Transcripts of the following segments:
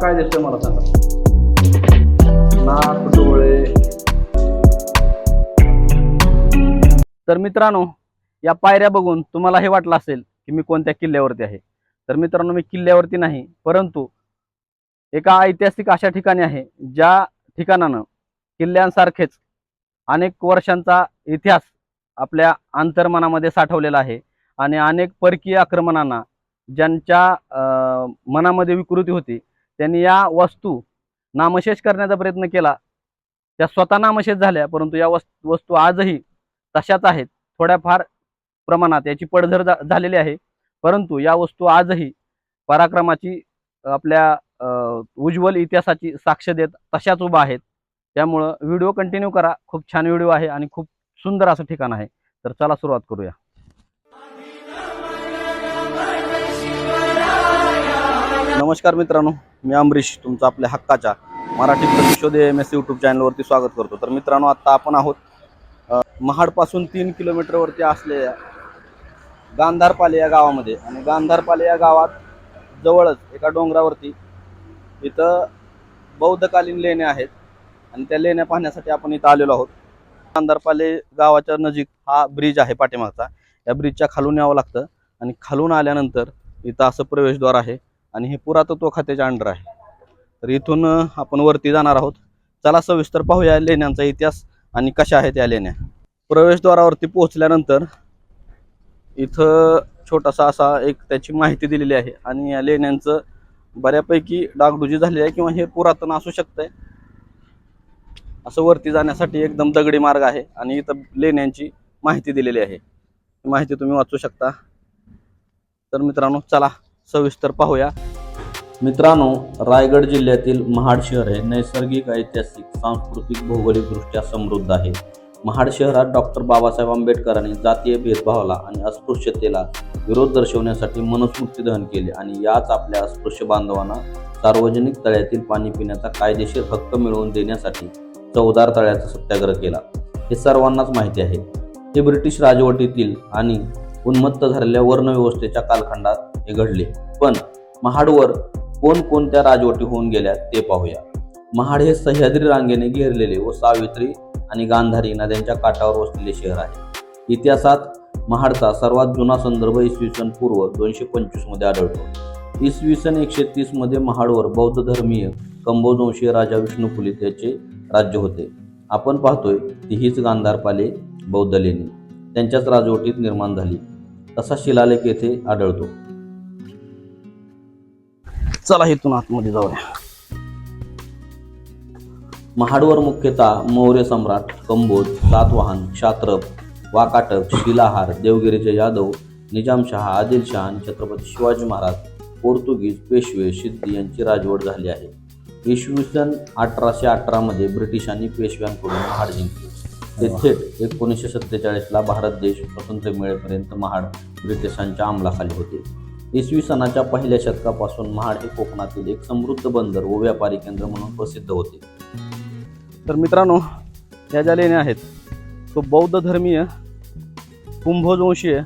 काय दिसतंय मला सांगा. नाक डोळे. तर मित्रांनो या पायऱ्या बघून तुम्हाला हे वाटलं असेल की मी कोणत्या किल्ल्यावरती आहे. तर मित्रांनो मी किल्ल्यावरती नाही परंतु एका ऐतिहासिक अशा ठिकाणी आहे ज्या ठिकाणानं किल्ल्यांसारखेच अनेक वर्षांचा इतिहास आपल्या अंतर्मनामध्ये साठवलेला आहे आणि अनेक परकीय आक्रमणांना ज्यांच्या अं, मनामध्ये विकृती होती त्यांनी या वस्तू नामशेष करण्याचा प्रयत्न केला. त्या स्वतः नामशेष झाल्या परंतु या वस्तू आजही तशाच आहेत. थोड्याफार प्रमाणात याची पडझड झालेली आहे. परंतु या वस्तू आजही पराक्रमाची आपल्या उज्ज्वल इतिहासाची साक्ष देत तशाच उभा आहेत. त्यामुळं व्हिडिओ कंटिन्यू करा. खूप छान व्हिडिओ आहे आणि खूप सुंदर असं ठिकाण आहे. तर चला सुरुवात करूया. नमस्कार मित्रांनो मी अमरीश तुमचं आपल्या हक्काच्या मराठी प्रतिशोध एम एस यूट्यूब चॅनलवरती स्वागत करतो. तर मित्रांनो आत्ता आपण आहोत महाडपासून तीन किलोमीटरवरती असलेल्या गांधारपाले या गावामध्ये. आणि गांधारपाले या गावात जवळच एका डोंगरावरती इथं बौद्धकालीन लेण्या आहेत. आणि त्या लेण्या पाहण्यासाठी आपण इथं आलेलो आहोत. गांधारपाले गावाच्या नजीक हा ब्रिज आहे पाठीमागचा. या ब्रिजच्या खालून यावं लागतं. आणि खालून आल्यानंतर इथं असं प्रवेशद्वार आहे. आणि हे पुरातत्व खात्याच्या अंडर आहे. तर इथून आपण वरती जाणार आहोत. चला सविस्तर पाहूया लेण्यांचा इतिहास आणि कशा आहेत या लेण्या. प्रवेशद्वारावरती पोहोचल्यानंतर इथं छोटासा असा एक त्याची माहिती दिलेली आहे आणि या लेण्यांचं बऱ्यापैकी डागडुजी झालेली आहे किंवा हे पुरातन असू शकतंय. असं वरती जाण्यासाठी एकदम दगडी मार्ग आहे आणि इथं लेण्यांची माहिती दिलेली आहे. माहिती तुम्ही वाचू शकता. तर मित्रांनो चला सविस्तर पाहूया. मित्रांनो रायगड जिल्ह्यातील महाड शहर हे नैसर्गिक ऐतिहासिक सांस्कृतिक भौगोलिकदृष्ट्या समृद्ध आहे. महाड शहरात डॉक्टर बाबासाहेब आंबेडकरांनी जातीय भेदभावाला आणि अस्पृश्यतेला विरोध दर्शवण्यासाठी मनुस्मृती दहन केले आणि याच आपल्या अस्पृश्य बांधवांना सार्वजनिक तळ्यातील पाणी पिण्याचा कायदेशीर हक्क मिळवून देण्यासाठी चौदार तळ्याचा सत्याग्रह केला. हे सर्वांनाच माहिती आहे. हे ब्रिटिश राजवटीतील आणि उन्मत्त झालेल्या वर्णव्यवस्थेच्या कालखंडात हे घडले. पण महाडवर कोणकोणत्या राजवटी होऊन गेल्या ते पाहूया. महाड हे सह्याद्री रांगेने घेरलेले व सावित्री आणि गांधारी नद्यांच्या काठावर वसलेले शहर आहे. इतिहासात महाडचा सर्वात जुना संदर्भ इसवी सन पूर्व दोनशे पंचवीसमध्ये आढळतो. इसवी सन एकशे तीसमध्ये महाडवर बौद्ध धर्मीय कंबोजवंशीय राजा विष्णुपुली याचे राज्य होते. आपण पाहतोय ती हीच गांधारपाले बौद्ध लेणी. त्यांच्याच राजवटीत निर्माण झाली. तसा शिलालेख येथे आढळतो. चला इथून आतमध्ये जाऊया. महाडवर मुख्यतः मौर्य सम्राट कंबोज सातवाहन क्षात्रप वाकाटक शिलाहार देवगिरीचे यादव निजामशहा आदिलशहा आणि छत्रपती शिवाजी महाराज पोर्तुगीज पेशवे सिद्धी यांची राजवट झाली आहे. इसवी सन अठराशे अठरामध्ये ब्रिटिशांनी पेशव्यांकडून महाड जिंकले. ते थेट एकोणीसशे सत्तेचाळीसला भारत देश स्वतंत्र मिळेपर्यंत महाड ब्रिटिशांच्या अंमलाखाली होते. इसवी सनाच्या पहिल्या शतकापासून महाड हे कोकणातील एक समृद्ध बंदर व व्यापारी केंद्र म्हणून प्रसिद्ध होते. तर मित्रांनो या ज्या लेण्या आहेत तो बौद्ध धर्मीय कुंभोजवंशीय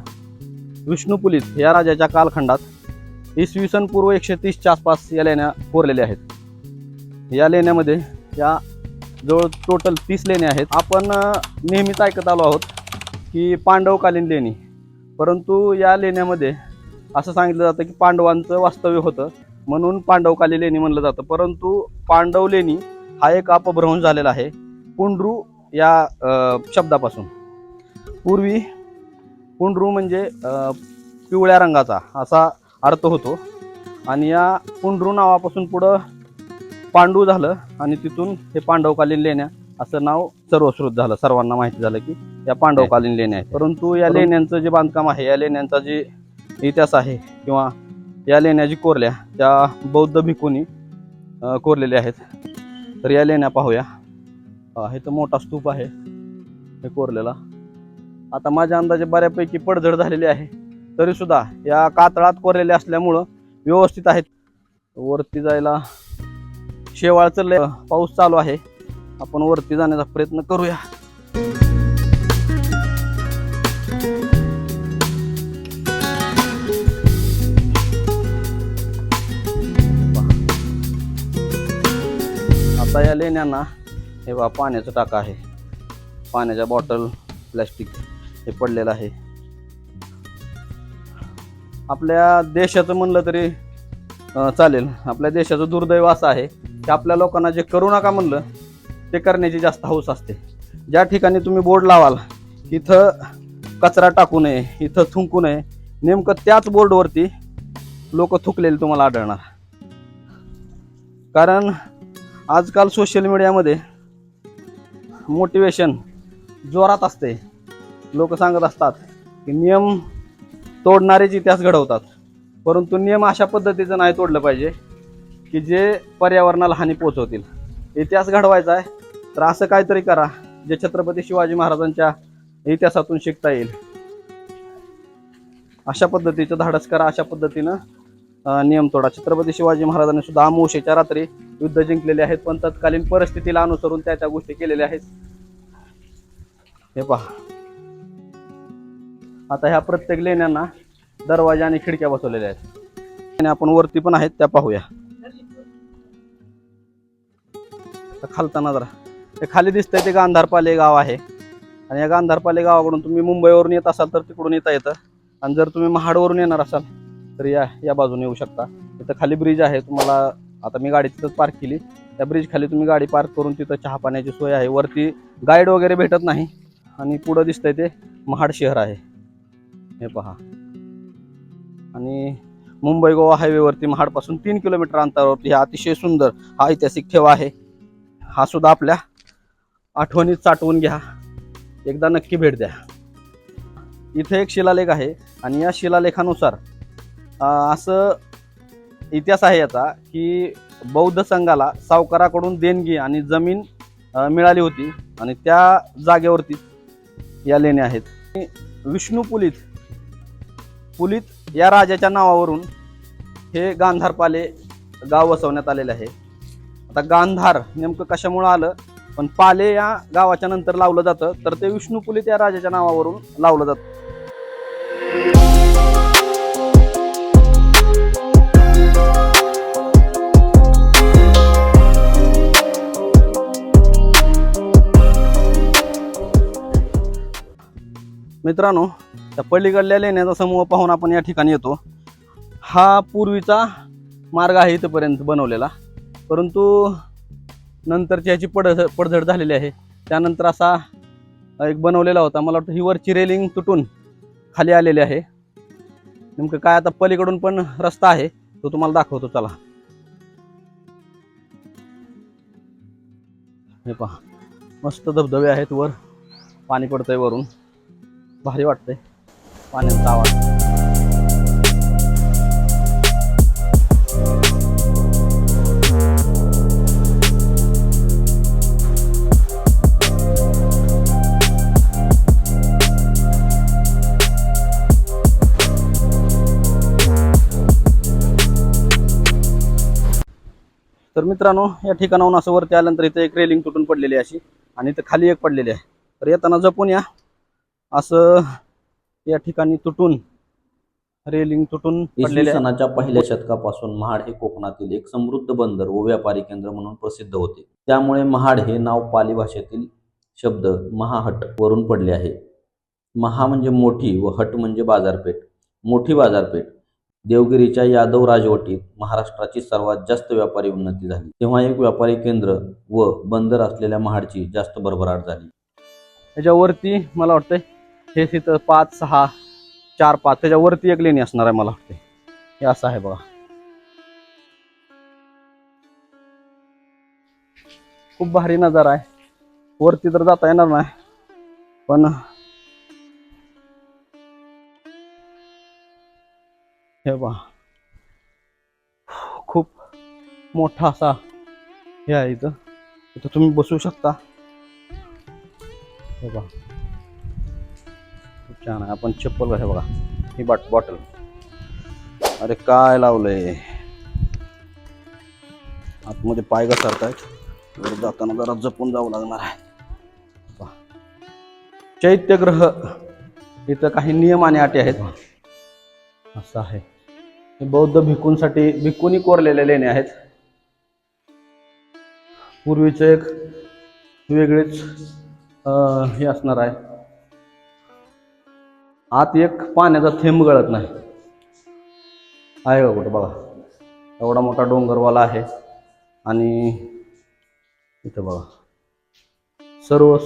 विष्णुपुलित या राजाच्या कालखंडात इसवी सन पूर्व एकशे तीसच्या आसपास या लेण्या कोरलेल्या आहेत. या लेण्यामध्ये या जवळ टोटल तीस लेण्या आहेत. आपण नेहमीच ऐकत आलो आहोत की पांडवकालीन लेणी परंतु या लेण्यामध्ये असं सांगितलं जातं की पांडवांचं वास्तव्य होतं. म्हणून पांडवकाली लेणी म्हणलं जातं. परंतु पांडव लेणी हा एक अपभ्रंश झालेला आहे. पुंडरू या शब्दापासून. पूर्वी पुंडरू म्हणजे पिवळ्या रंगाचा असा अर्थ होतो. आणि या पुंडरू नावापासून पुढं पांडू झालं आणि तिथून हे पांडवकालीन लेण्या असं नाव सर्वश्रुत झालं. सर्वांना माहिती झालं की या पांडवकालीन लेण्या आहेत. परंतु या लेण्यांचं जे बांधकाम आहे या लेण्यांचा जे इतिहास आहे किंवा या लेण्या जी कोरल्या त्या बौद्ध भिकूनी कोरलेल्या आहेत. तर या लेण्या पाहूया. हे तर मोठा स्तूप आहे हे कोरलेला. आता माझ्या अंदाजे बऱ्यापैकी पडझड झालेली आहे. तरी सुद्धा या कातळात कोरलेल्या असल्यामुळं व्यवस्थित आहेत. वरती जायला शेवाळ चाललं पाऊस चालू आहे. आपण वरती जाण्याचा प्रयत्न करूया. आता या लेण्यांना हे बा पाण्याचं टाका आहे. पाण्याच्या बॉटल प्लॅस्टिक हे पडलेलं आहे. आपल्या देशाचं म्हणलं तरी चालेल. आपल्या देशाचं दुर्दैव असं आहे की आपल्या लोकांना जे करू नका म्हणलं ते करण्याची जास्त हौस असते. ज्या ठिकाणी तुम्ही बोर्ड लावाल इथं कचरा टाकू नये इथं थुंकू नये नेमकं त्याच बोर्डवरती लोक थुकलेले तुम्हाला आढळणार. कारण आजकाल सोशल मीडियामध्ये मोटिवेशन जोरात असते. लोक सांगत असतात की नियम तोडणारेच इतिहास घडवतात परंतु नियम अशा पद्धतीचं नाही तोडलं पाहिजे की जे पर्यावरणाला हानी पोचवतील इतिहास घडवायचा आहे तर असं काहीतरी करा जे छत्रपती शिवाजी महाराजांच्या इतिहासातून शिकता येईल. अशा पद्धतीचं धाडस करा अशा पद्धतीनं नियम तोडा. छत्रपती शिवाजी महाराजांनी सुद्धा अमोशेच्या रात्री युद्ध जिंकलेले आहेत पण तत्कालीन परिस्थितीला अनुसरून त्या त्या गोष्टी केलेल्या आहेत. हे पहा. आता ह्या प्रत्येक लेण्यांना दरवाजा आणि खिडक्या बसवलेल्या आहेत. आणि आपण वरती पण आहेत त्या पाहूया. खालताना जरा. ते खाली दिसतंय ते गांधारपाले गाव आहे. आणि या गांधारपाले गावाकडून तुम्ही मुंबईवरून येत असाल तर तिकडून येता येतं. आणि जर तुम्ही महाडवरून येणार असाल तर या या बाजूने येऊ शकता. इथं खाली ब्रिज आहे तुम्हाला आता मी गाडी तिथंच पार्क केली. त्या ब्रिज खाली तुम्ही गाडी पार्क करून तिथं चहा पाण्याची सोय आहे. वरती गाईड वगैरे भेटत नाही. आणि पुढं दिसतंय ते महाड शहर आहे. हे पहा. आणि मुंबई गोवा हायवेवरती महाडपासून तीन किलोमीटर अंतरावरती हा अतिशय सुंदर हा ऐतिहासिक ठेवा आहे. हा सुद्धा आपल्या आठवणीत साठवून घ्या. एकदा नक्की भेट द्या. इथे एक शिलालेख आहे आणि या शिलालेखानुसार असं इतिहास आहे याचा की बौद्ध संघाला सावकाराकडून देणगी आणि जमीन मिळाली होती आणि त्या जागेवरती या लेण्या आहेत. विष्णू पुलित पुलित या राजाच्या नावावरून हे गांधारपाले गाव वसवण्यात आलेले आहे. आता गांधार नेमकं कशामुळं आलं? पण पाले या गावाच्या नंतर लावलं जातं तर ते विष्णुपुलित या राजाच्या नावावरून लावलं जातं. मित्रांनो त्या पलीकडल्या लेण्याचा समूह पाहून आपण या ठिकाणी येतो. हा पूर्वीचा मार्ग आहे इथपर्यंत बनवलेला. परंतु नंतरची ह्याची पड पडझड झालेली आहे. त्यानंतर असा एक बनवलेला होता. मला वाटतं ही वरची रेलिंग तुटून खाली आलेली आहे. नेमकं काय आता पलीकडून पण रस्ता आहे तो तुम्हाला दाखवतो. चला. हे पहा. मस्त धबधबे आहेत वर. पाणी पडतंय वरून. भारी वाटतंय. पाण्याचा आवाज. तर मित्रांनो या ठिकाणाहून असं वरती आल्यानंतर इथे एक रेलिंग तुटून पडलेली आहे अशी. आणि इथं खाली एक पडलेली आहे. तर येताना जपून या. असं या ठिकाणी तुटून रेलिंग तुटून सणाच्या पहिल्या शतकापासून महाड हे कोकणातील एक समृद्ध बंदर व व्यापारी केंद्र म्हणून प्रसिद्ध होते. त्यामुळे महाड हे नाव पाली भाषेतील शब्द महाहट वरून पडले आहे. महा म्हणजे मोठी व हट म्हणजे बाजारपेठ. मोठी बाजारपेठ. देवगिरीच्या यादव राजवटीत महाराष्ट्राची सर्वात जास्त व्यापारी उन्नती झाली. तेव्हा एक व्यापारी केंद्र व बंदर असलेल्या महाडची जास्त भरभराट झाली. त्याच्यावरती मला वाटतंय हे तिथं पाच सहा चार पाच त्याच्यावरती एक लेणी असणार आहे मला वाटते हे असं आहे बघा. खूप भारी नजारा आहे. वरती तर जाता येणार नाही. पण हे बघा. खूप मोठा असा हे आहे इथं. इथं तुम्ही बसू शकता. हे बघा. छान आहे. आपण चप्पल हे बघा. ही बाट बॉटल. अरे काय लावलंय? आतमध्ये पाय घसरतायत. वर जाताना जरा जपून जावं लागणार आहे. चैत्यग्रह. इथं काही नियम आणि अटी आहेत. असं आहे. हे बौद्ध भिकूंसाठी भिकूनी कोरलेले लेणे आहेत. पूर्वीचं एक वेगळीच हे असणार आहे. आत एक पाण्याचा थेंब गळत नाही. आहे का कुठं बघा. एवढा मोठा डोंगरवाला आहे. आणि इथं बघा. सर्व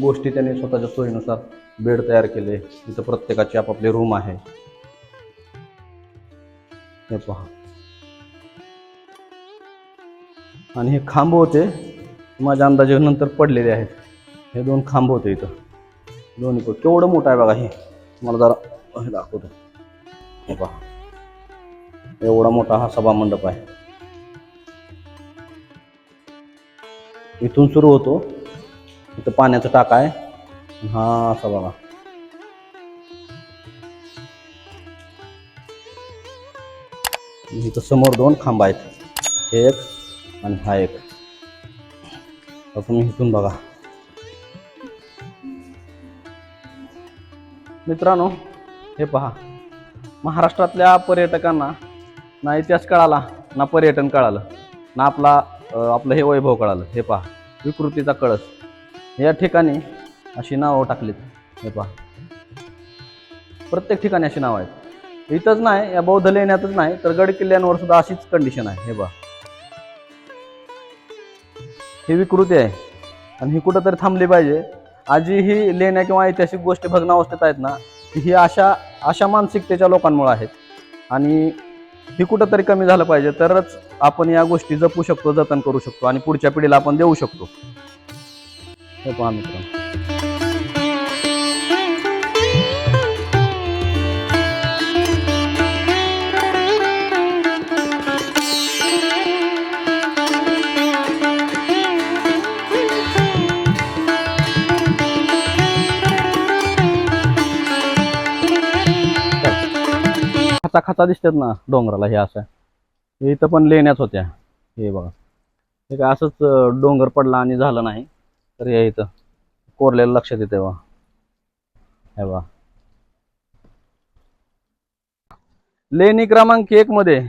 गोष्टी त्यांनी स्वतःच्या सोयीनुसार बेड तयार केले. इथं प्रत्येकाची आपापली रूम आहे. हे पहा. आणि हे खांब होते माझ्या अंदाजे नंतर पडलेले आहेत. हे दोन खांब होते इथं. दोन्ही केवढं मोठं आहे बघा हे. मला जरा हे दाखवतो. हे पहा. एवढा मोठा हा सभा मंडप आहे. इथून सुरू होतो. इथं पाण्याचा टाका आहे. हा असा बघा. इथं समोर दोन खांब आहेत. एक आणि हा एक. असं तुम्ही इथून बघा. मित्रांनो हे पहा. महाराष्ट्रातल्या पर्यटकांना ना इतिहास कळाला ना पर्यटन कळालं ना आपला आपलं हे वैभव कळालं. हे पहा विकृतीचा कळस. या ठिकाणी अशी नावं टाकलीत. हे पहा. प्रत्येक ठिकाणी अशी नावं आहेत. इथंच नाही या बौद्ध लेण्यातच नाही तर गड किल्ल्यांवर सुद्धा अशीच कंडिशन आहे. हे पहा. ही विकृती आहे. आणि ही कुठंतरी थांबली पाहिजे. आजही ही लेण्या किंवा ऐतिहासिक गोष्टी भग्नावस्थेत आहेत ना ही अशा अशा मानसिकतेच्या लोकांमुळे आहेत. आणि ही कुठंतरी कमी झालं पाहिजे तरच आपण या गोष्टी जपू शकतो जतन करू शकतो आणि पुढच्या पिढीला आपण देऊ शकतो. हे पहा मित्रांनो. खचा खचा दिसतात ना डोंगराला हे असं. हे इथं पण लेण्याच होत्या. हे बघा. हे काय असंच डोंगर पडला आणि झालं नाही. तर हे इथं कोरलेलं लक्षात येते बा हे बा लेणी क्रमांक एक मध्ये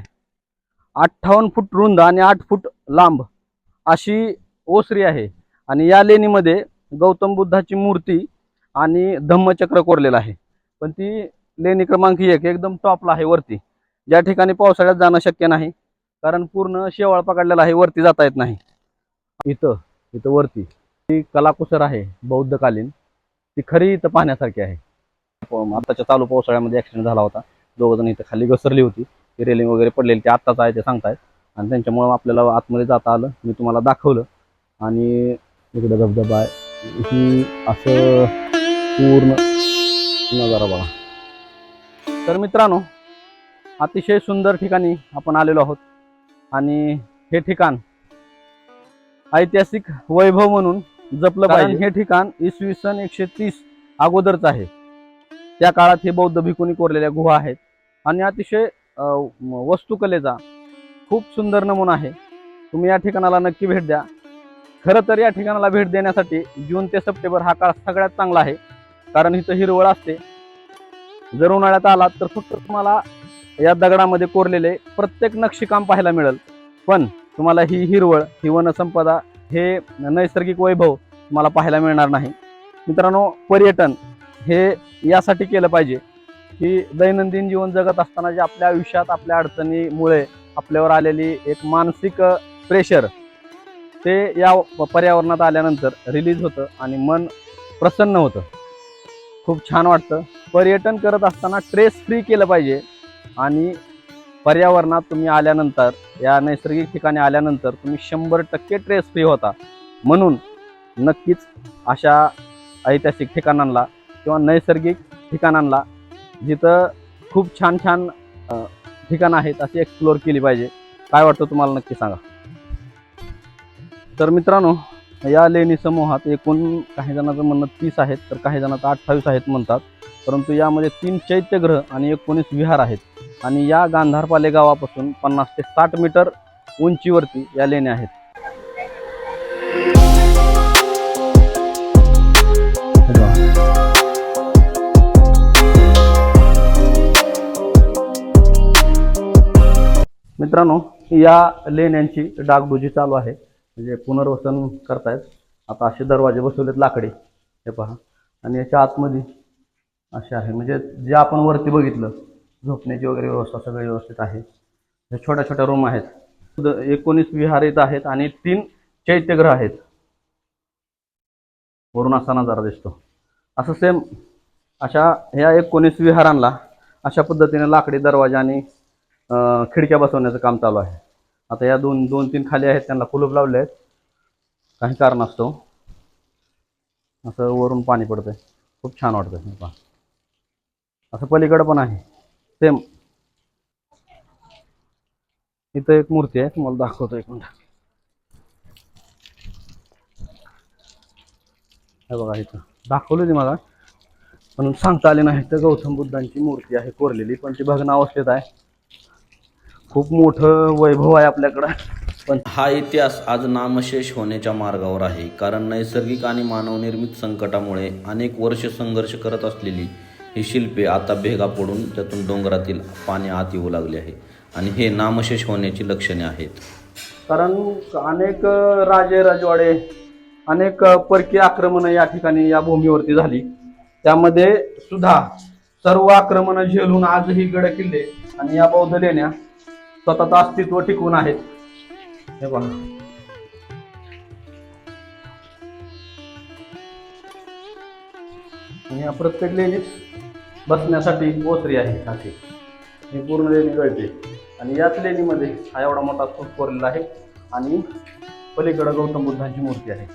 अठ्ठावन्न फूट रुंद आणि आठ फूट लांब अशी ओसरी आहे. आणि या लेणीमध्ये गौतम बुद्धाची मूर्ती आणि धम्मचक्र कोरलेलं आहे. पण ती लेणी क्रमांक एक एकदम टॉपला आहे वरती. ज्या ठिकाणी पावसाळ्यात जाणं शक्य नाही कारण पूर्ण शेवाळ पकडलेला आहे वरती जाता येत नाही. इथं इथं वरती. ती कलाकुसर आहे बौद्धकालीन. ती खरी इथं पाहण्यासारखी आहे. आत्ताच्या आताच्या चालू पावसाळ्यामध्ये ॲक्सिडेंट झाला होता. दोघ जण इथं खाली घसरली होती. ती रेलिंग वगैरे पडलेली ती आत्ताच आहे ते सांगतायत. आणि त्यांच्यामुळं आपल्याला आतमध्ये जाता आलं. मी तुम्हाला दाखवलं. आणि इकडं धबधबा आहे. ही असं पूर्ण नजारा बघा. तर मित्रांनो अतिशय सुंदर ठिकाणी आपण आलेलो आहोत. आणि हे ठिकाण ऐतिहासिक वैभव म्हणून जपलं पाहिजे. हे ठिकाण इसवी सन एकशे तीस अगोदरच आहे. त्या काळात हे बौद्ध भिकूनी कोरलेल्या गुहा आहेत. आणि अतिशय वस्तुकलेचा खूप सुंदर नमुना आहे. तुम्ही या ठिकाणाला नक्की भेट द्या. खरं तर या ठिकाणाला भेट देण्यासाठी जून ते सप्टेंबर हा काळ सगळ्यात चांगला आहे. कारण इथं हिरवळ असते. जर उन्हाळ्यात आलात तर फक्त तुम्हाला या दगडामध्ये कोरलेले प्रत्येक नक्षीकाम पाहायला मिळेल. पण तुम्हाला ही हिरवळ ही वनसंपदा हे नैसर्गिक वैभव तुम्हाला पाहायला मिळणार नाही. मित्रांनो पर्यटन हे यासाठी केलं पाहिजे की दैनंदिन जीवन जगत असताना जे आपल्या आयुष्यात आपल्या अडचणीमुळे आपल्यावर आलेली एक मानसिक प्रेशर ते या पर्यावरणात आल्यानंतर रिलीज होतं आणि मन प्रसन्न होतं. खूप छान वाटतं. पर्यटन करत असताना ट्रेस फ्री केलं पाहिजे. आणि पर्यावरणात तुम्ही आल्यानंतर या नैसर्गिक ठिकाणी आल्यानंतर तुम्ही शंभर टक्के ट्रेस फ्री होता. म्हणून नक्कीच अशा ऐतिहासिक ठिकाणांना किंवा नैसर्गिक ठिकाणांना जिथं खूप छान छान ठिकाणं आहेत अशी एक्सप्लोअर केली पाहिजे. काय वाटतं तुम्हाला नक्की सांगा. तर मित्रांनो या लेणी समूहात एकूण काही जणांचं म्हणणं तीस आहेत तर काही जणांचं अठ्ठावीस आहेत म्हणतात. परंतु यामध्ये तीन चैत्यग्रह आणि एकोणीस विहार आहेत. आणि या गांधारपाले गावापासून पन्नास ते साठ मीटर उंचीवरती या लेण्या आहेत. मित्रांनो या लेण्यांची डागडुजी चालू आहे. म्हणजे पुनर्वसन करतायत. आता असे दरवाजे बसवलेत लाकडी. हे पहा. आणि याच्या आतमध्ये असे आहे. म्हणजे जे आपण वरती बघितलं झोपण्याची वगैरे व्यवस्था सगळी व्यवस्थित आहे. हे छोट्या छोट्या रूम आहेत. एकोणीस विहार इथं आहेत आणि तीन चैत्यग्रह आहेत. वरून असा नजारा दिसतो. असं सेम अशा ह्या एकोणीस विहारांना अशा पद्धतीने लाकडी दरवाजा आणि खिडक्या बसवण्याचं काम चालू आहे. आता या दोन दोन तीन खाली आहेत त्यांना कुलूप लावले आहेत. काही कारण असतो असं वरून पाणी पडतंय. खूप छान वाटतं हे पहा. असं पलीकडं पण आहे. सेम इथं एक मूर्ती आहे तुम्हाला दाखवतो एक मिनिट. हे बघा इथं. दाखवली होती मला. पण सांगता आले नाही. तर गौतम बुद्धांची मूर्ती आहे कोरलेली पण ती भग्न अवस्थेत आहे. खूप मोठं वैभव आहे आपल्याकडं. पण हा इतिहास आज नामशेष होण्याच्या मार्गावर आहे. कारण नैसर्गिक आणि मानवनिर्मित संकटामुळे अनेक वर्ष संघर्ष करत असलेली ही शिल्पे आता भेगा पडून त्यातून डोंगरातील पाणी आत येऊ लागले आहे. आणि हे नामशेष होण्याची लक्षणे आहेत. कारण अनेक राजे राजवाडे अनेक परकीय आक्रमणं या ठिकाणी या भूमीवरती झाली. त्यामध्ये सुद्धा सर्व आक्रमणं झेलून आजही गड किल्ले आणि या बौद्ध लेण्या स्वतःचं अस्तित्व टिकवून आहेत. हे बघा. आणि या प्रत्येक लेणीत बसण्यासाठी ओसरी आहे काठी ही पूर्ण लेणी गळते. आणि याच लेणीमध्ये हा एवढा मोठा स्तूप कोरलेला आहे. आणि पलीकडं गौतम बुद्धांची मूर्ती आहे.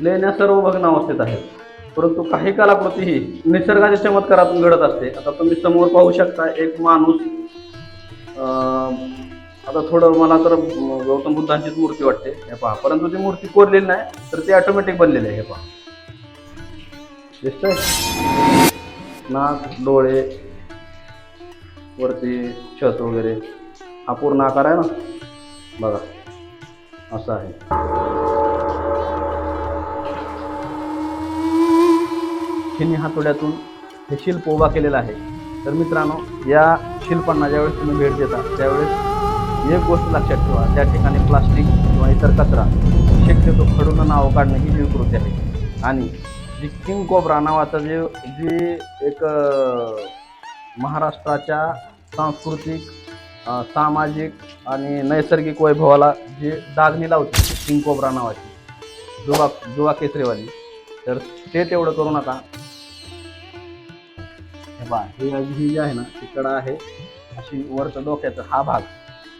लेण्या सर्व भग्नावस्थेत आहेत. परंतु काही कलाकृती ही निसर्गाच्या चमत्कारातून घडत असते. आता तुम्ही समोर पाहू शकता एक माणूस आता थोडं मला तर गौतम बुद्धांचीच मूर्ती वाटते. हे पहा. परंतु ती मूर्ती कोरलेली नाही तर ती ऑटोमॅटिक बनलेली आहे. हे पहा. दिसतंय? नाक डोळे वरती छत वगैरे. हा पूर्ण आकार आहे ना? बघा. असं आहे. चिनी हातोड्यातून हे शिल्प उभा केलेलं आहे. तर मित्रांनो या शिल्पांना ज्यावेळेस तुम्ही भेट देता त्यावेळेस एक गोष्ट लक्षात ठेवा. त्या ठिकाणी प्लास्टिक किंवा इतर कचरा शक्यतो खडून नाव काढणे ही विकृती आहे. आणि जी किंग कोब्रा नावाचा जे जी एक महाराष्ट्राच्या सांस्कृतिक सामाजिक आणि नैसर्गिक वैभवाला जी दागणी लावते किंग कोब्रा नावाची जुवा जुवा केसरीवाली. तर ते तेवढं करू नका. हे बा हे ही जी आहे ना तिकडं आहे. अशी वरचं डोक्याचा हा भाग.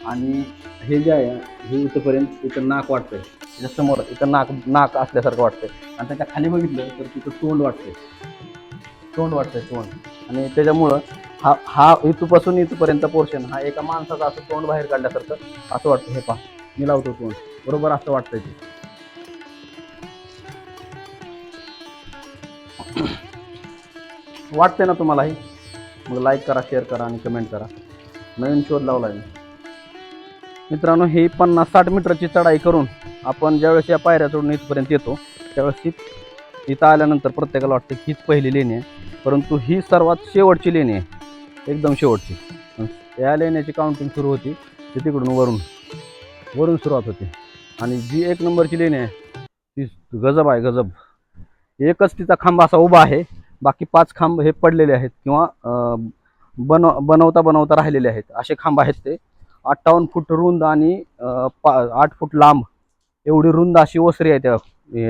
आणि हे जे आहे हे इथंपर्यंत इथं नाक वाटतंय. त्याच्यासमोर इथं नाक नाक असल्यासारखं वाटतंय. आणि त्याच्याखाली बघितलं तर तिथं तोंड वाटतंय. तोंड वाटतंय तोंड. आणि त्याच्यामुळं हा हा इथूपासून इथपर्यंत पोर्शन हा एका माणसाचा असं तोंड बाहेर काढल्यासारखं असं वाटतं हे पहा मी लावतो तोंड. बरोबर असं वाटतंय ते. वाटते ना तुम्हालाही? मग लाईक करा शेअर करा आणि कमेंट करा. नवीन शोध लावला आहे मित्रांनो ही पन्नास साठ मीटरची चढाई करून आपण ज्यावेळेस या पायऱ्या चढून इथपर्यंत येतो त्यावेळेस ही इथं आल्यानंतर प्रत्येकाला वाटतं हीच पहिली लेणी आहे. परंतु ही सर्वात शेवटची लेणी आहे. एकदम शेवटची. या लेण्याची काउंटिंग सुरू होती. ती तिकडून वरून वरून सुरुवात होते. आणि जी एक नंबरची लेणी आहे ती गजब आहे गजब. एकच तिचा खांब असा उभा आहे. बाकी पाच खांब हे पडलेले आहेत किंवा बनव बनवता बनवता राहिलेले आहेत. असे खांब आहेत ते. अठ्ठावन्न फूट रुंद आणि आठ फूट लांब एवढी रुंद अशी ओसरी आहे त्या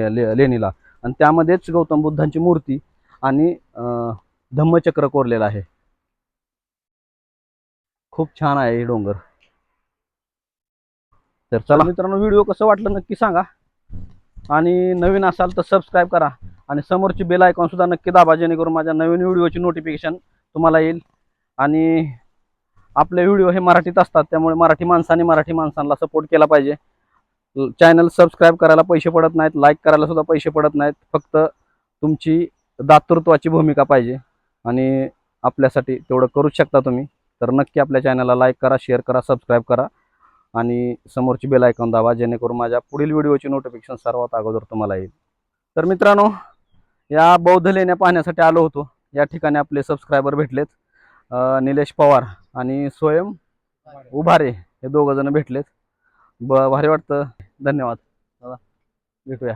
ले लेणीला. आणि त्यामध्येच गौतम बुद्धांची मूर्ती आणि धम्मचक्र कोरलेलं आहे. खूप छान आहे हे डोंगर. तर चला. मित्रांनो व्हिडिओ कसं वाटलं नक्की सांगा. आणि नवीन असाल तर सबस्क्राईब करा. आणि समोरची बेल आयकॉन सुद्धा नक्की दाबा जेणेकरून माझ्या नवीन व्हिडिओची नोटिफिकेशन तुम्हाला येईल. आणि आपले व्हिडिओ हे मराठीत असतात त्यामुळे मराठी माणसाने मराठी माणसांना सपोर्ट केला पाहिजे. चॅनल सबस्क्राईब करायला पैसे पडत नाहीत लाईक करायला सुद्धा पैसे पडत नाहीत. फक्त तुमची दातृत्वाची भूमिका पाहिजे. आणि आपल्यासाठी तेवढं करूच शकता तुम्ही. तर नक्की आपल्या चॅनलला लाईक करा शेअर करा सबस्क्राईब करा. आणि समोरची बेल आयकॉन दाबा जेणेकरून माझ्या पुढील व्हिडिओची नोटिफिकेशन सर्वात अगोदर तुम्हाला येईल. तर मित्रांनो या बौद्ध लेण्या पाहण्यासाठी आलो होतो. या ठिकाणी आपले सबस्क्रायबर भेटलेत. निलेश पवार आणि स्वयं उभारे हे दोघं जण भेटलेत. ब भारी वाटतं. धन्यवाद. दादा भेटूया.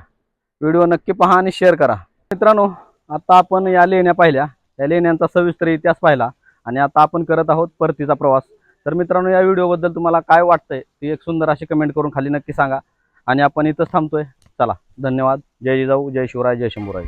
व्हिडिओ नक्की पहा आणि शेअर करा. मित्रांनो आता आपण या लेण्या पाहिल्या. या लेण्यांचा सविस्तर इतिहास पाहिला आणि आता आपण करत आहोत परतीचा प्रवास. तर मित्रांनो या व्हिडिओबद्दल तुम्हाला काय वाटतंय ती एक सुंदर अशी कमेंट करून खाली नक्की सांगा. आणि आपण इथंच थांबतोय. चला धन्यवाद. जय जिजाऊ जय शिवराय जय शंभूराय.